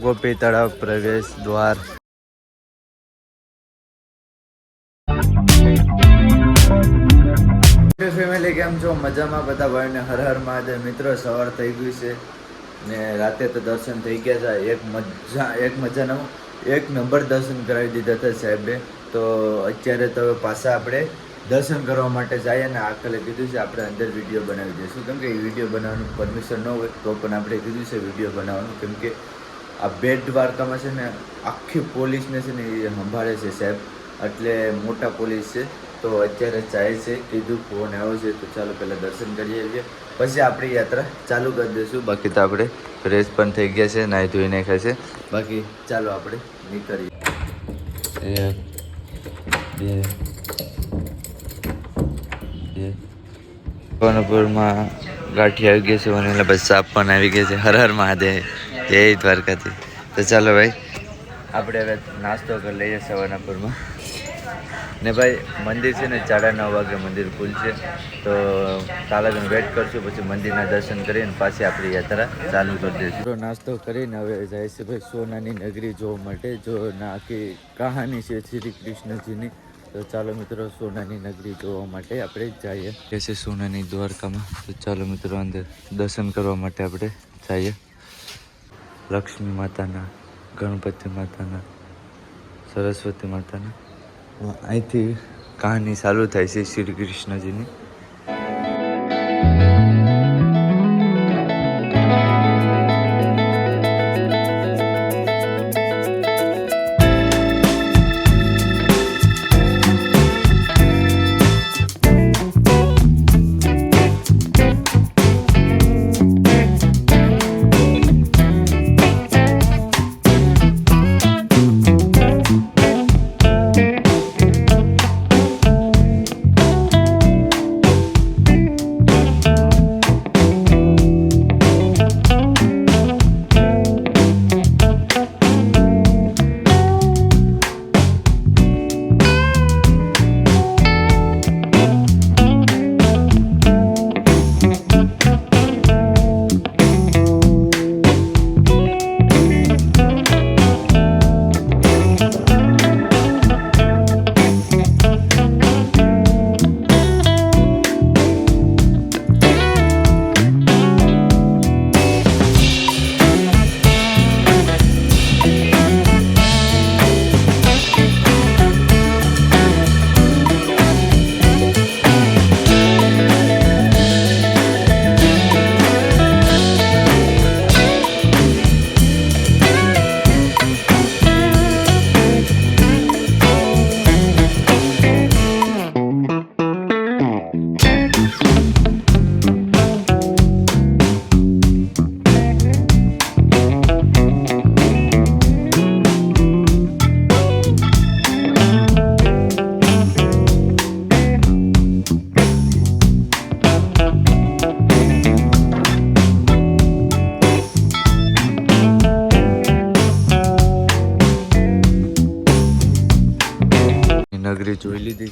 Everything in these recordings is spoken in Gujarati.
ગોપી તળાવ પ્રવેશ દ્વાર. ફેમિલી કેમ છો? મજામાં? બધા ભાઈને હર હર મહાદેવ. મિત્રો સવાર થઈ ગયું છે ને રાતે તો દર્શન થઈ ગયા છે. એક મજા એક મજાનું એક નંબર દર્શન કરાવી દીધા હતા સાહેબે. તો અત્યારે તો પાછા આપણે દર્શન કરવા માટે જાય અને આકલે કીધું છે, આપણે અંદર વીડિયો બનાવી દઈશું. કેમ કે એ વીડિયો બનાવવાનું પરમિશન ન હોય, તો પણ આપણે કીધું છે વીડિયો બનાવવાનું. કેમ કે આ બેટ દ્વારકામાં છે ને, આખી પોલીસને છે ને એ સંભાળે છે સાહેબ. એટલે મોટા પોલીસ છે, તો અત્યારે જાય છે, કીધું ફોન આવ્યો છે, તો ચાલો પહેલાં દર્શન કરી આવીએ. પછી આપણી યાત્રા ચાલુ કરી દઈશું. બાકી તો આપણે ફ્રેશ પણ થઈ ગયા છે, નાહી ધોઈ નાખ્યા છે. બાકી ચાલો આપણે નીકળીએ. સોનપુરમાં ગાંઠી આવી ગઈ છે, અને એટલે બસ સાપ પણ આવી ગઈ છે. હર હર મહાદેવ. જય દ્વારકાથી. તો ચાલો ભાઈ, આપણે હવે નાસ્તો કરી લઈએ સવારનાપુરમાં ને ભાઈ, મંદિર છે ને, સાડા નવ વાગે મંદિર ખુલશે. તો તાલાગન વેટ કરશું પછી મંદિરના દર્શન કરીને પાછી આપણી યાત્રા ચાલુ કરી દઈશું. નાસ્તો કરીને હવે જાય છે ભાઈ સોનાની નગરી જોવા માટે, જો ના આખી કહાની છે શ્રી કૃષ્ણજીની. તો ચાલો મિત્રો સોનાની નગરી જોવા માટે આપણે જઈએ. કે છે સોનાની દ્વારકામાં? તો ચાલો મિત્રો અંદર દર્શન કરવા માટે આપણે જઈએ. લક્ષ્મી માતાના, ગણપતિ માતાના, સરસ્વતી માતાના. અહીંથી કહાની ચાલુ થાય છે શ્રી કૃષ્ણજીની.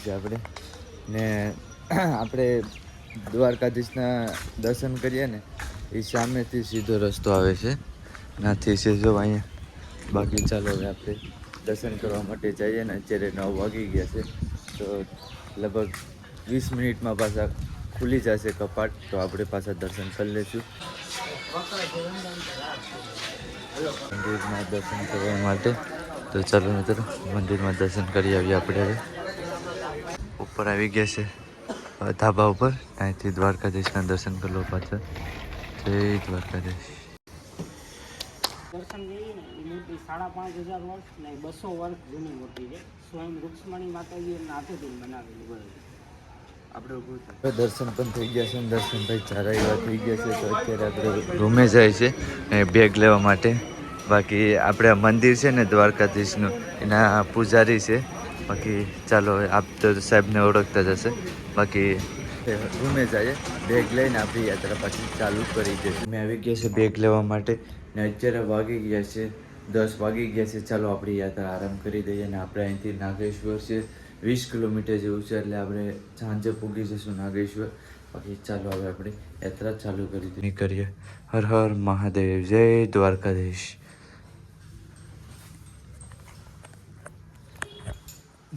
છે આપણે. ને આપણે દ્વારકાધીશના દર્શન કરીએ ને, એ સામેથી સીધો રસ્તો આવે છે. નાથી સીધો અહીંયા. બાકી ચાલો હવે આપણે દર્શન કરવા માટે જઈએ ને, અત્યારે નવ વાગી ગયા છે. તો લગભગ વીસ મિનિટમાં પાછા ખુલી જશે કપાટ. તો આપણે પાછા દર્શન કરી લઈશું. મંદિરમાં દર્શન કરવા માટે. તો ચાલો મિત્રો, મંદિરમાં દર્શન કરી આવીએ આપણે હવે. ઉપર આવી ગયા છે. ધાબા ઉપર. અહીંથી દ્વારકાધીશના દર્શન કરી લો પાછળ જય દ્વારકાધીશ. દર્શન જોઈએ મૂર્તિ સાડા પાંચ હજાર વર્ષ ને બસો વર્ષ જૂની મૂર્તિ છે. સ્વયં રૂક્ષ્મણી માતાજી એમના હાથેથી બનાવેલી બધું આપણે દર્શન પણ થઈ ગયા છે અને દર્શનભાઈ સારા એવા થઈ ગયા છે તો અત્યારે આપણે રૂમે જાય છે બેગ લેવા માટે. બાકી આપણે મંદિર છે ને દ્વારકાધીશનું એના પૂજારી છે. બાકી ચાલો હવે આપ તો સાહેબને ઓળખતા જ હશે. બાકી રૂમે જઈએ બેગ લઈને આપણી યાત્રા પાછી ચાલુ કરી દઈશું મેં આવી ગયા છે બેગ લેવા માટે ને અત્યારે વાગી ગયા છે, દસ વાગી ગયા છે. ચાલો આપણી યાત્રા આરામ કરી દઈએ અને આપણે અહીંથી નાગેશ્વર છે, વીસ કિલોમીટર જેવું છે એટલે આપણે સાંજે પૂગી જઈશું નાગેશ્વર. બાકી ચાલો હવે આપણે યાત્રા ચાલુ કરી દઈએ. કરીએ. હર હર મહાદેવ, જય દ્વારકાધીશ.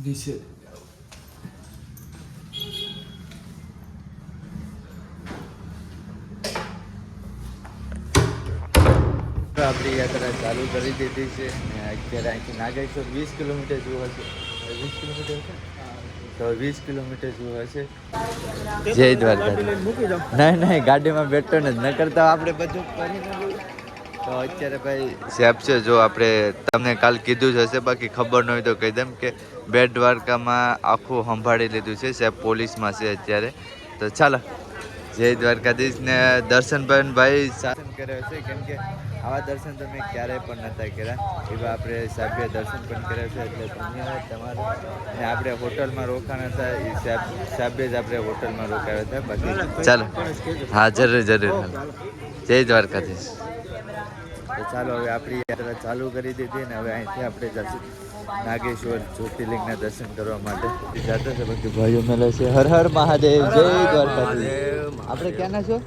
નીચે આપણી યાત્રા ચાલુ કરી દીધી છે. અને અત્યારે અહીંથી નાગેશ્વર વીસ કિલોમીટર જેવું હશે. વીસ કિલોમીટર તો વીસ કિલોમીટર જેવું હશે. જય દ્વારકા નહીં નહીં ગાડીમાં બેઠો ને ન કરતા આપણે બધું કરી તો અત્યારે ભાઈ સેફ છે જો આપણે તમને કાલ કીધું જ હશે બાકી ખબર ન હોય તો કહી દઉં કે બેટ દ્વારકામાં આખું સંભાળી લીધું છે સેફ પોલીસમાં છે અત્યારે. તો ચાલો જય દ્વારકાધીશ ને દર્શન ભાઈ શાસન કર્યો છે કેમ કે આવા દર્શન તમે ક્યારેય પણ નહોતા કર્યા. એવા આપણે સાહેબે દર્શન પણ કર્યા છે એટલે ધન્યવાદ તમારો. અને આપણે હોટલમાં રોકાણા હતા એ સાહેબ સાહેબે જ આપણે હોટલમાં રોકાયા હતા બાકી ચાલો હા જરૂર જરૂર. જય દ્વારકાધીશ. તો ચાલો હવે આપણી યાત્રા ચાલુ કરી દીધી ને હવે અહીંથી આપણે જશું નાગેશ્વર જ્યોતિર્લિંગના દર્શન કરવા માટે. જાતો છે બાકી ભાઈઓ મેળે છે. હર હર મહાદેવ. જય દ્વારકાધીશ. આપણે ક્યાંના છો?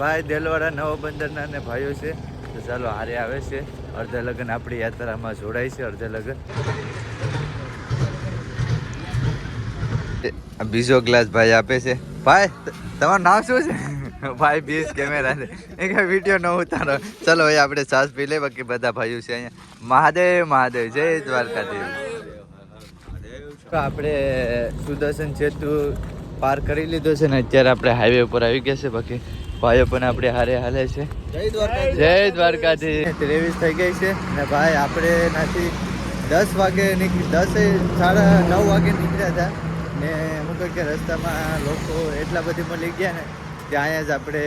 ભાઈ દેલવાડા નવા બંદરના ને ભાઈઓ છે. તો ચાલો હારે આવે છે. અડધા લગ્ન આપણી યાત્રામાં જોડાય છે અડધા લગ્ન. બીજો ગ્લાસ ભાઈ આપે છે. ભાઈ તમારું નામ શું છે? ભાઈ બીસ કેમેરા એક વીડિયો ન ઉતારો. ચલો ભાઈ આપણે સાસ પી લે બાકી બધા ભાઈઓ છે અહીંયા. મહાદેવ મહાદેવ. જય દ્વારકાધીશ. આપણે સુદર્શન સેતુ પાર કરી લીધો છે ને અત્યારે આપણે હાઈવે ઉપર આવી ગયા છે બાકી. ભાઈઓ પણ આપણે હારે હાલે છે. જય દ્વારકાધીશ. ત્રેવીસ થઈ ગઈ છે ને ભાઈ આપણે નાથી દસ વાગે નીકળી દસ સાડા નવ વાગે નીકળ્યા હતા. ને હું કહું કે રસ્તામાં લોકો એટલા બધી મળી ગયા ને કે અહીંયા જ આપણે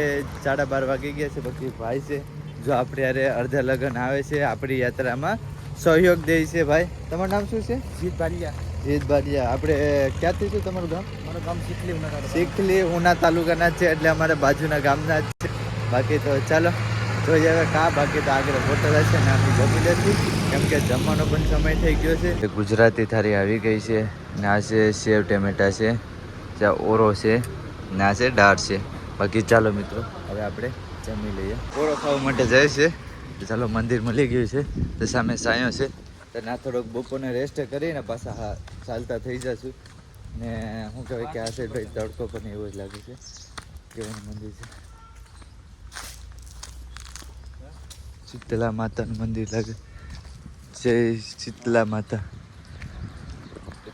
સાડા બાર વાગી ગયા છે બાકી ભાઈ છે. જો આપણે યારે અડધા લગ્ન આવે છે આપણી યાત્રામાં સહયોગ દે છે ભાઈ. તમારું નામ શું છે? જીત બારિયા. જીત બારિયા. આપણે ક્યાંથી છે તમારું ગામ? મારું ગામ શીખલી ઉના શીખલી ઉના તાલુકાના જ છે એટલે અમારા બાજુના ગામના જ છે. બાકી તો ચાલો જોઈએ હવે કા બાકી તો આગળ હોટલ હશે ને આપણી જમી લેશું કેમ કે જમવાનો પણ સમય થઈ ગયો છે. ગુજરાતી થાળી આવી ગઈ છે. ને આ છે સેવ ટેમેટા છે ત્યાં ઓરો છે ને આ છે દાળ છે. બાકી ચાલો મિત્રો, હવે આપણે જમી લઈએ. ઓળો ખાવા માટે જાય છે. ચાલો મંદિર મળી ગયું છે. તો સામે સાયો છે. તો ના, થોડોક બપોરને રેસ્ટ કરીને પાછા હા, ચાલતા થઈ જશું. ને શું કહેવાય કે આ સાઈડ ભાઈ તડકો પણ એવો જ લાગે છે. કેવું મંદિર છે? શીતલા માતાનું મંદિર લાગે. જય શીતલા માતા.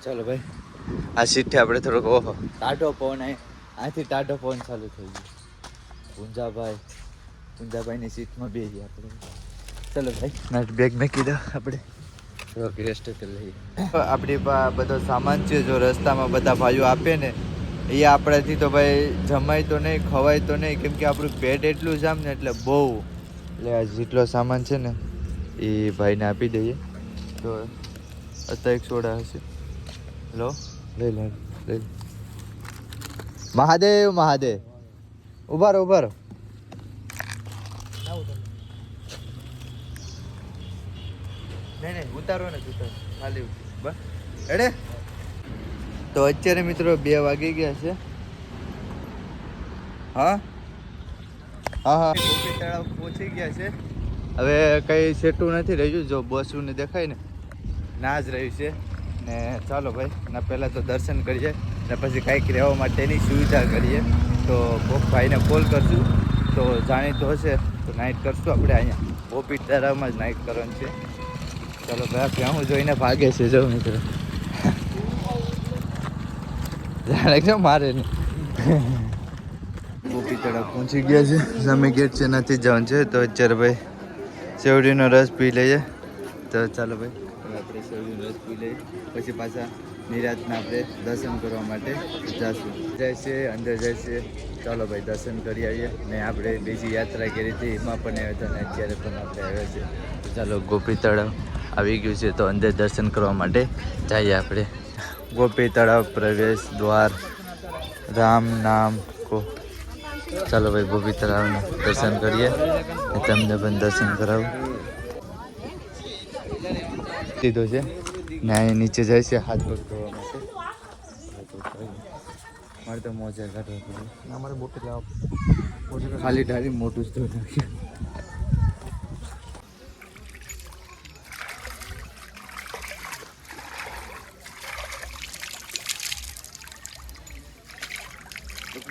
ચાલો ભાઈ, આ સીટથી આપણે થોડોક, ઓહો. કાઢો પવન અહીં આથી ટાટો ફોન ચાલુ થઈ ગયો. પૂંજાભાઈ પૂંજાભાઈની સીટમાં બેસી આપણે. ચલો ભાઈ. નાટ બેગ મેકી દો આપણે. થોડોક રેસ્ટ કરી લઈએ. આપણી બધો સામાન છે જો રસ્તામાં બધા ભાઈઓ આપે ને એ આપણાથી તો ભાઈ જમાય તો નહીં ખવાય તો નહીં કેમ કે આપણું પેટ એટલું જામ ને એટલે બહુ. એટલે આ જેટલો સામાન છે ને એ ભાઈને આપી દઈએ. તો અત્યારે એક સોડા હશે. લો લઈ લો લઈ મહાદેવ મહાદેવ. ઊભા રહો ઊભા રહો. ઉતારો ને ઉતારો. ખાલી બસ. એડે તો અત્યારે મિત્રો બે વાગી ગયા છે. હા? હા હા. તળાવ પહોંચી ગયા છે. હવે કંઈ સેટું નથી રહ્યું જો બસું ને દેખાય ને. ના જ રહ્યું છે. ને ચાલો ભાઈ ના પહેલાં તો દર્શન કરીએ. ને પછી કાંઈક રહેવા માટેની સુવિધા કરીએ. તો ભાઈને કોલ કરશું તો જાણીતો હશે, તો નાઇટ કરશું આપણે અહીંયા. ગોપી તળાવમાં જ નાઇટ કરવાનું છે. ચાલો ભાઈ હું જોઈને ભાગે છે, જો મિત્રો. જાણે છે મારે નહીં. ગોપી તળાવ પહોંચી ગયા છે. સામે ગેટ છે નથી જવાનું છે. તો અત્યારે ભાઈ શેવડીનો રસ પી લઈએ. તો ચાલો ભાઈ. આપણે શેવડીનો રસ પી લઈએ. પછી પાછા નિરાતના આપણે દર્શન કરવા માટે જઈશું જાય છે, અંદર જાય છે. ચાલો ભાઈ, દર્શન કરી આવીએ. ને આપણે બીજી યાત્રા કરી હતી, એમાં પણ આવ્યા હતા ને અત્યારે પણ આપણે આવ્યા છે ચાલો ગોપી તળાવ આવી ગયું છે, તો અંદર દર્શન કરવા માટે જઈએ આપણે. ગોપી તળાવ પ્રવેશ દ્વાર. રામ નામ કો. ચાલો ભાઈ ગોપી તળાવના દર્શન કરીએ તમને પણ દર્શન કરાવું. દીધો છે. ને અહીં નીચે જાય છે હાથ પગ ધોવા માટે. મારે તો મોજા કાઢવા પડે અમારે બોટે લાવવા ખાલી ડાળી મોટું જ ધોઈ નાખ્યું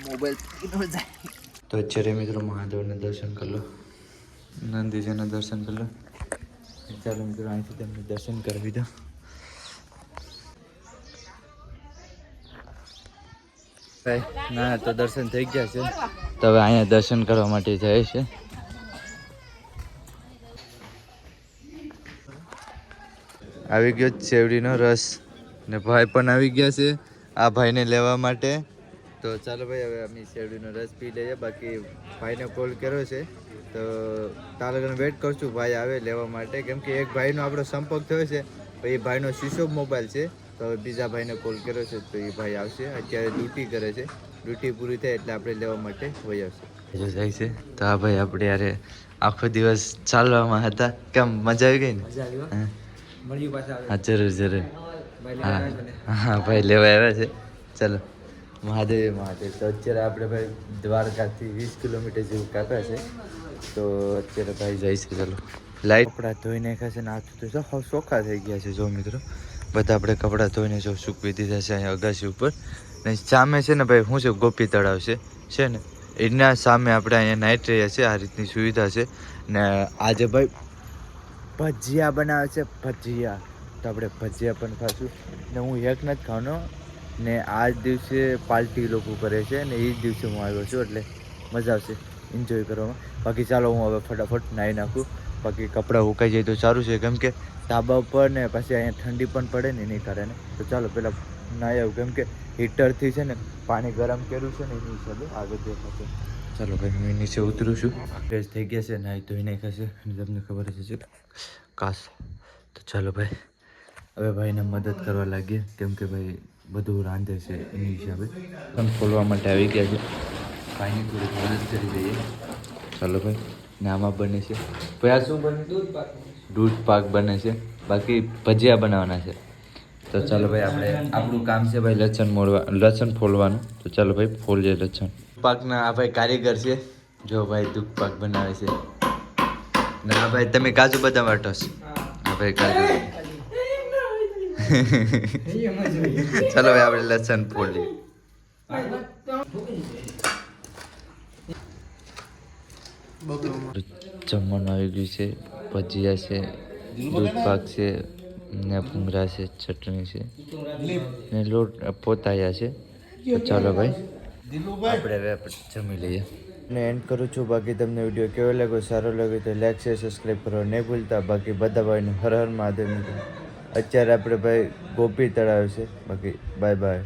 મોબાઈલ તો અત્યારે મિત્રો મહાદેવના દર્શન કરી લો. નંદીજીના દર્શન કરી લો. ચાલો મિત્રો અહીંથી તમને દર્શન કરવી દો ના, તો દર્શન થઈ ગયા છે. તો હવે અહીંયા દર્શન કરવા માટે જાય છે. આવી ગયો શેવડીનો રસ. ને ભાઈ પણ આવી ગયા છે આ ભાઈને લેવા માટે. તો ચાલો ભાઈ, હવે અમે શેરડીનો રસ પી લઈએ. બાકી ભાઈને કોલ કર્યો છે. તો તાલગણ વેટ કરશું ભાઈ આવે લેવા માટે. કેમ કે એક ભાઈનો આપણો સંપર્ક થયો છે. એ ભાઈનો શીશો મોબાઈલ છે. તો હવે બીજા ભાઈને કોલ કર્યો છે તો એ ભાઈ આવશે. અત્યારે ડ્યુટી કરે છે. ડ્યુટી પૂરી થાય એટલે આપણે લેવા માટે વહી આવશે. જાય છે. તો આ ભાઈ આપણે યારે આખો દિવસ ચાલવામાં હતા. કેમ મજા આવી ગઈ ને? હા. મળ્યું પાછા હા જરૂર જરૂર. ભાઈ હા. હા ભાઈ લેવા આવ્યા છે. ચાલો. મહાદેવ મહાદેવ. તો અત્યારે આપણે ભાઈ દ્વારકાથી વીસ કિલોમીટર જેવું કાપ્યા છે. તો અત્યારે ભાઈ જાય છે ચાલો. લાઈટ કપડાં ધોઈ નાખ્યા છે ને આ તો જો ચોખ્ખા થઈ ગયા છે જો મિત્રો. બધા આપણે કપડાં ધોઈને જો સૂકવી દીધા છે અહીંયા અગાસી ઉપર. ને સામે છે ને ભાઈ, શું છે, ગોપી તળાવ છે. છે ને? એના સામે આપણે અહીંયા નાઇટ રહ્યા છે આ રીતની સુવિધા છે. ને આજે ભાઈ ભજીયા બનાવે છે, ભજીયા. તો આપણે ભજીયા પણ ખાશું. ને હું એક નથી ખાવાનો. ને આ જ દિવસે પાર્ટી લોકો કરે છે ને એ જ દિવસે હું આવ્યો છું, એટલે મજા આવશે એન્જોય કરવામાં. બાકી ચાલો હું હવે ફટાફટ નાહી નાખું. બાકી કપડાં ઉકાઈ જાય તો સારું છે, કેમ કે ધાબા ઉપર ને પછી અહીંયા ઠંડી પણ પડે ને એની કારણે. તો ચાલો પહેલાં નાહી આવું. કેમ કે હીટરથી છે ને પાણી ગરમ કર્યું છે ને એની હિસાબે આગળ દેખાશે. ચાલો ભાઈ હું નીચે ઉતરું છું. ફ્રેશ થઈ ગયા છે નાહી ધોઈ અને તમને ખબર જ છે કાશ તો ચાલો ભાઈ. હવે ભાઈને મદદ કરવા લાગીએ. કેમ કે ભાઈ બધું રાંધે છે એની હિસાબે. પણ ખોલવા માટે આવી ગયા છે. ભાઈની થોડી મદદ કરી દઈએ. ચાલો ભાઈ. ને આમાં બને છે. ભાઈ આ શું બને દૂધ પાક દૂધ પાક બને છે. બાકી ભજીયા બનાવવાના છે. તો ચાલો ભાઈ આપણે આપણું કામ છે ભાઈ લસણ મોડવા લસણ ફોલવાનું. તો ચાલો ભાઈ ફોલજે લસણ. પાકના આ ભાઈ કારીગર છે. જો ભાઈ દૂધ પાક બનાવે છે. ને ભાઈ તમે કાજુ બધા વાટો છો. હા ભાઈ કાજુ ચાલો ભાઈ આપણે લસણ ફોલીએ. જમવાનું આવી ગયું છે. ભજીયા છે, દૂધ પાક છે, ને ભૂંગળા છે, ચટણી છે. ને લોટ પોતાયા છે. તો ચાલો ભાઈ, આપણે હવે જમી લઈએ. ને એન્ડ કરું છું. બાકી તમને વીડિયો કેવો લાગ્યો, સારો લાગ્યો તો લાઈક શેર સબસ્ક્રાઈબ કરવા નહીં ભૂલતા, બાકી બધા ભાઈને હર હર મહાદેવ અત્યારે આપણે ભાઈ ગોપી તળાવ છે. બાકી બાય બાય